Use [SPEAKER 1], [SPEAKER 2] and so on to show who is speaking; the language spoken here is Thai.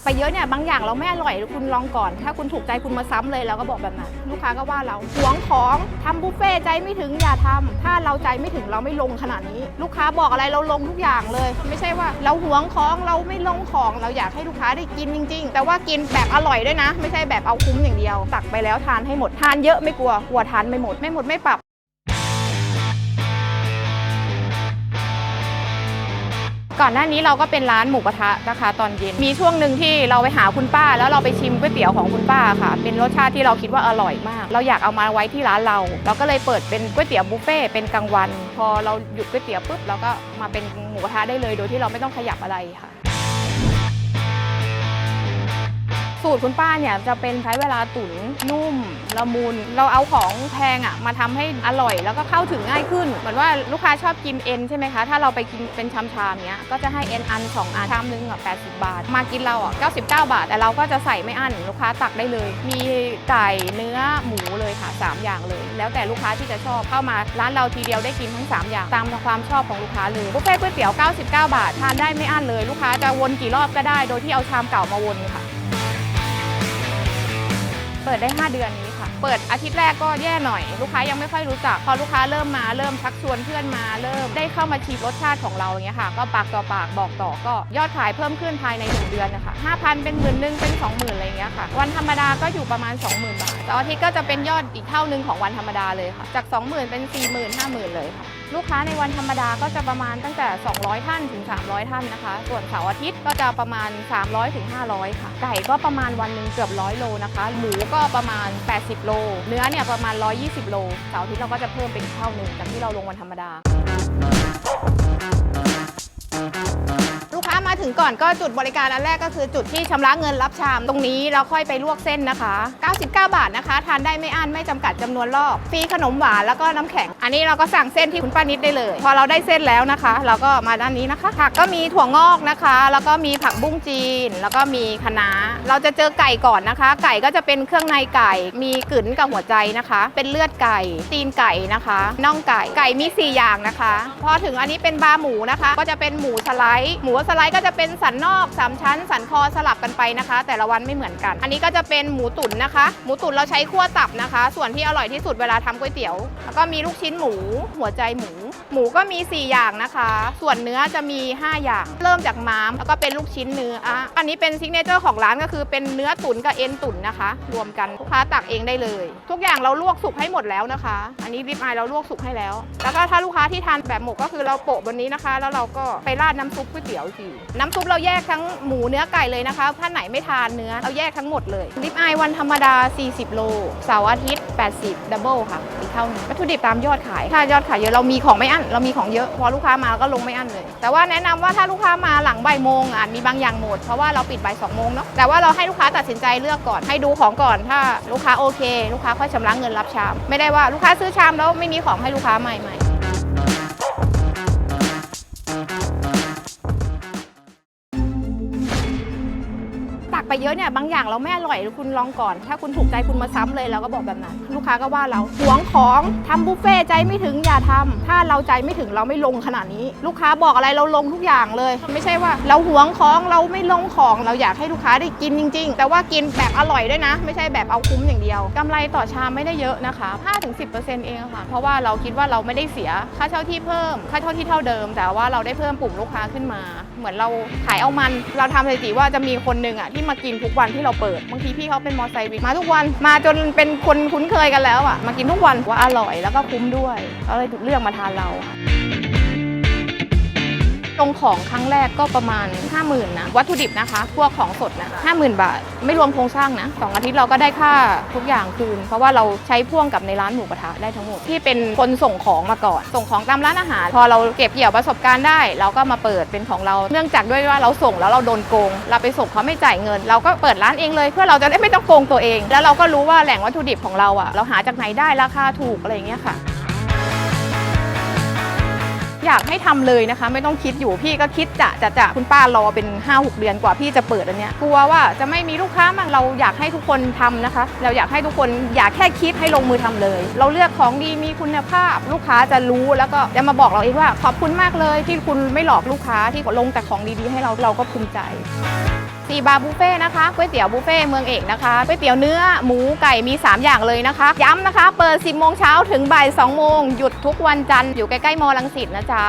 [SPEAKER 1] กไปเยอะเนี่ยบางอย่างเราไม่อร่อยคุณลองก่อน ถ้าคุณถูกใจคุณมาซ้ำเลยเราก็บอกแบบนั้นลูกค้าก็ว่าเราหวงของทำบุฟเฟ่ใจไม่ถึงอย่าทำถ้าเราใจไม่ถึงเราไม่ลงขนาดนี้ ลูกค้าบอกอะไรเราลงทุกอย่างเลย ไม่ใช่ว่า เราหวงของเราไม่ลงของเราอยากให้ลูกค้าได้กินจริง ๆ แต่ว่ากินแบบอร่อยด้วยนะ ไม่ใช่แบบเอาคุ้มอย่างเดียวตักไปแล้วทานให้หมดทานเยอะไม่กลัวกลัวทานไม่หมดไม่หมดไม่ปรับ ก่อนหน้านี้เราก็เป็นร้านหมูกระทะนะคะ ตอนเย็น มีช่วงหนึ่งที่เราไปหาคุณป้า แล้วเราไปชิมก๋วยเตี๋ยวของคุณป้าค่ะ เป็นรสชาติที่เราคิดว่าอร่อยมาก เราอยากเอามาไว้ที่ร้านเรา เราก็เลยเปิดเป็นก๋วยเตี๋ยวบุฟเฟ่เป็นกลางวัน พอเราหยุดก๋วยเตี๋ยวปุ๊บเราก็มาเป็นหมูกระทะได้เลย โดยที่เราไม่ต้องขยับอะไรค่ะ สูตรคุณป้าเนี่ยจะเป็นใช้เวลาตุ๋นนุ่มละมุนเราเอาของแพงอะมาทำให้อร่อย แล้วก็เข้าถึงง่ายขึ้น เหมือนว่าลูกค้าชอบกินเอ็นใช่ไหมคะถ้าเราไปกินเป็นชามๆเนี้ยก็จะให้เอ็นอัน2อันชามนึงอะ80บาท มากินเราอะ99บาท แต่เราก็จะใส่ไม่อั้นลูกค้าตักได้เลย มีไก่เนื้อหมูเลยค่ะ3อย่างเลย แล้วแต่ลูกค้าที่จะชอบเข้ามาร้านเราทีเดียวได้กินทั้ง3อย่างตามความชอบของลูกค้าเลยบุฟเฟ่ก๋วยเตี๋ยว99 บาททานได้ไม่อั้นเลย ลูกค้าจะวนกี่รอบก็ได้ โดยที่เอาชามเก่ามาวนค่ะ ปิดได้ 5 เดือนนี้ค่ะ เปิดอาทิตย์แรกก็แย่หน่อย ลูกค้ายังไม่ค่อยรู้จัก พอลูกค้าเริ่มมาเริ่มชักชวนเพื่อนมา เริ่มได้เข้ามาชิมรสชาติของเราอย่างเงี้ยค่ะ ก็ปากต่อปากบอกต่อก็ยอดขายเพิ่มขึ้นภายใน 1 เดือนนะคะ5,000 เป็นหมื่นหนึ่งเป็น20,000อะไรเงี้ยค่ะ วันธรรมดาก็อยู่ประมาณ 20,000 บาทเสาร์อาทิตย์ก็จะเป็นยอดอีกเท่านึงของวันธรรมดาเลยค่ะ จาก 20,000 เป็น 40,000 50,000 เลยค่ะ ลูกค้าในวันธรรมดาก็จะประมาณตั้งแต่ 200 ท่านถึง 300 ท่านนะคะ ส่วนเสาร์อาทิตย์ก็จะประมาณ 300ถึง500 ค่ะ ไก่ก็ประมาณวันหนึ่งเกือบ100โลนะคะ หมูก็ประมาณ 80 โล เนื้อเนี่ยประมาณ 120 โล เสาร์อาทิตย์เราก็จะเพิ่มเป็นอีกเท่าหนึ่งจากที่เราลงวันธรรมดา มาถึงก่อนก็จุดบริการอันแรกก็คือจุดที่ชำระเงินรับชามตรงนี้เราค่อยไปลวกเส้นนะคะ 99 บาทนะคะ ทานได้ไม่อั้นไม่จำกัดจำนวนรอบฟรีขนมหวานแล้วก็น้ำแข็ง อันนี้เราก็สั่งเส้นที่คุณป้านิดได้เลย พอเราได้เส้นแล้วนะคะ เราก็มาด้านนี้นะคะ ผักก็มีถั่วงอกนะคะ แล้วก็มีผักบุ้งจีน แล้วก็มีคะน้าเราจะเจอไก่ก่อนนะคะ ไก่ก็จะเป็นเครื่องในไก่ มีกลืนกับหัวใจนะคะ เป็นเลือดไก่ตีนไก่นะคะน่องไก่ไก่มี 4 อย่างนะคะ พอถึงอันนี้เป็นบาหมูนะคะ ก็จะเป็นหมูสไลด์หมูสไลด์ก็จะเป็นสันนอก 3 ชั้น สันคอสลับกันไปนะคะ แต่ละวันไม่เหมือนกัน อันนี้ก็จะเป็นหมูตุ๋นนะคะ หมูตุ๋นเราใช้คั่วตับนะคะ ส่วนที่อร่อยที่สุดเวลาทำก๋วยเตี๋ยว แล้วก็มีลูกชิ้นหมู หัวใจหมู หมูก็มี 4 อย่างนะคะ ส่วนเนื้อจะมี 5 อย่าง เริ่มจากม้าม แล้วก็เป็นลูกชิ้นเนื้ออะอันนี้เป็นซิกเนเจอร์ของร้านก็คือเป็นเนื้อตุ๋นกับเอ็นตุ๋นนะคะ รวมกันลูกค้าตักเองได้เลย ทุกอย่างเราลวกสุกให้หมดแล้วนะคะ อันนี้ริบอายเราลวกสุกให้แล้ว แล้วก็ถ้าลูกค้าที่ทานแบบหมกก็คือเราโปะบนนี้นะคะ แล้วเราก็ไปราดน้ำซุปก๋วยเตี๋ยวอีกทีน้ำซุปเราแยกทั้งหมูเนื้อไก่เลยนะคะ ถ้าไหนไม่ทานเนื้อเราแยกทั้งหมดเลยริบอายวันธรรมดา 40 โลเสาร์อาทิตย์ 80 ดับเบิลค่ะอีกเท่านึงวัตถุดิบตามยอดขายถ้ายอดขายเยอะเรามีของไม่อั้นเรามีของเยอะพอลูกค้ามาก็ลงไม่อั้นเลย แต่ว่าแนะนำว่าถ้าลูกค้ามาหลังบ่ายโมงอาจมีบางอย่างหมดเพราะว่าเราปิดบ่ายสองโมงเนาะแต่ว่าเราให้ลูกค้าตัดสินใจเลือกก่อนให้ดูของก่อนถ้าลูกค้าโอเค ลูกค้าค่อยชำระเงินรับชาม ไม่ได้ว่าลูกค้าซื้อชามแล้วไม่มีของให้ลูกค้าใหม่ใไปเยอะเนี่ยบางอย่างเราไม่อร่อยคุณลองก่อน ถ้าคุณถูกใจคุณมาซ้ำเลยเราก็บอกแบบนั้น ลูกค้าก็ว่าเราหวงของทำบุฟเฟ่ใจไม่ถึงอย่าทำถ้าเราใจไม่ถึงเราไม่ลงขนาดนี้ ลูกค้าบอกอะไรเราลงทุกอย่างเลย ไม่ใช่ว่า เราหวงของเราไม่ลงของเราอยากให้ลูกค้าได้กินจริง ๆ แต่ว่ากินแบบอร่อยด้วยนะ ไม่ใช่แบบเอาคุ้มอย่างเดียวกำไรต่อชามไม่ได้เยอะนะคะ 5-10%เองอะค่ะ เพราะว่าเราคิดว่าเราไม่ได้เสียค่าเช่าที่เพิ่ม ค่าเช่าที่เท่าเดิม แต่ว่าเราได้เพิ่มกลุ่มลูกค้าขึ้นมา เหมือนเราขายเอามัน เราทำสถิติว่าจะมีคนหนึ่งอะที่มากินทุกวันที่เราเปิดบางทีพี่เขาเป็นมอไซค์วินมาทุกวันมาจนเป็นคนคุ้นเคยกันแล้วอะมากินทุกวันว่าอร่อยแล้วก็คุ้มด้วยก็เลยเลือกมาทานเราค่ะ ตรงของครั้งแรกก็ประมาณ 50,000นะวัตถุดิบนะคะ พวกของสดนะ50,000 บาท ไม่รวมโครงสร้างนะสองอาทิตย์เราก็ได้ค่าทุกอย่างคืน เพราะว่าเราใช้พ่วงกับในร้านหมูกระทะได้ทั้งหมดที่เป็นคนส่งของมาก่อน ส่งของตามร้านอาหาร พอเราเก็บเกี่ยวประสบการณ์ได้ เราก็มาเปิดเป็นของเราเนื่องจากด้วยว่าเราส่งแล้วเราโดนโกง เราไปส่งเขาไม่จ่ายเงิน เราก็เปิดร้านเองเลย เพื่อเราจะได้ไม่ต้องโกงตัวเอง แล้วเราก็รู้ว่าแหล่งวัตถุดิบของเราอะเราหาจากไหนได้ราคาถูกอะไรอย่างเงี้ยค่ะ อยากให้ทำเลยนะคะ ไม่ต้องคิดอยู่พี่ก็คิดจะจะจะคุณป้ารอเป็น 5-6 เดือนกว่าพี่จะเปิดอันเนี้ยกลัวว่าจะไม่มีลูกค้ามั่งเราอยากให้ทุกคนทำนะคะ เราอยากให้ทุกคนอยากแค่คิดให้ลงมือทำเลย เราเลือกของดีมีคุณภาพ ลูกค้าจะรู้แล้วก็จะมาบอกเราเองว่าขอบคุณมากเลย ที่คุณไม่หลอกลูกค้าที่ลงแต่ของดีๆ ให้เราเราก็ภูมิใจ ซีบาร์บุฟเฟ่ต์นะคะก๋วยเตี๋ยวบุฟเฟ่ต์เมืองเอกนะคะก๋วยเตี๋ยวเนื้อหมูไก่มี 3 อย่างเลยนะคะ ย้ำนะคะ เปิด 10 โมงเช้าถึงบ่าย 2 โมง หยุดทุกวันจันทร์อยู่ใกล้ๆมอลังสิตนะจ๊ะ